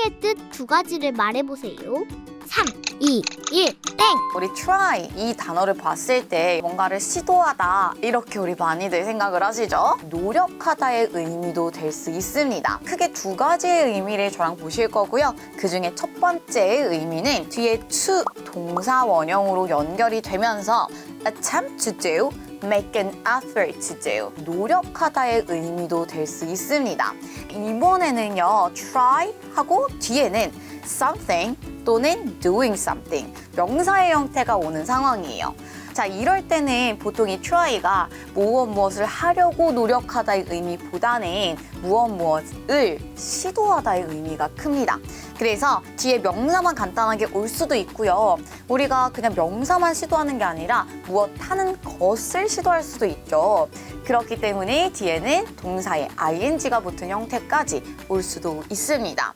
try의 뜻 두 가지를 말해보세요. 3, 2, 1, 땡! 우리 try 이 단어를 봤을 때 뭔가를 시도하다 이렇게 우리 많이들 생각을 하시죠? 노력하다의 의미도 될 수 있습니다. 크게 두 가지의 의미를 저랑 보실 거고요. 그 중에 첫 번째의 의미는 뒤에 to 동사 원형으로 연결이 되면서 attempt to do, make an effort to do 노력하다의 의미도 될 수 있습니다. 이번에는요 try 하고 뒤에는 something 또는 doing something 명사의 형태가 오는 상황이에요. 자 이럴 때는 보통 이 try가 무엇 무엇을 하려고 노력하다의 의미보다는 무엇 무엇을 시도하다의 의미가 큽니다. 그래서 뒤에 명사만 간단하게 올 수도 있고요. 우리가 그냥 명사만 시도하는 게 아니라 무엇 하는 것을 시도할 수도 있죠. 그렇기 때문에 뒤에는 동사의 ing가 붙은 형태까지 올 수도 있습니다.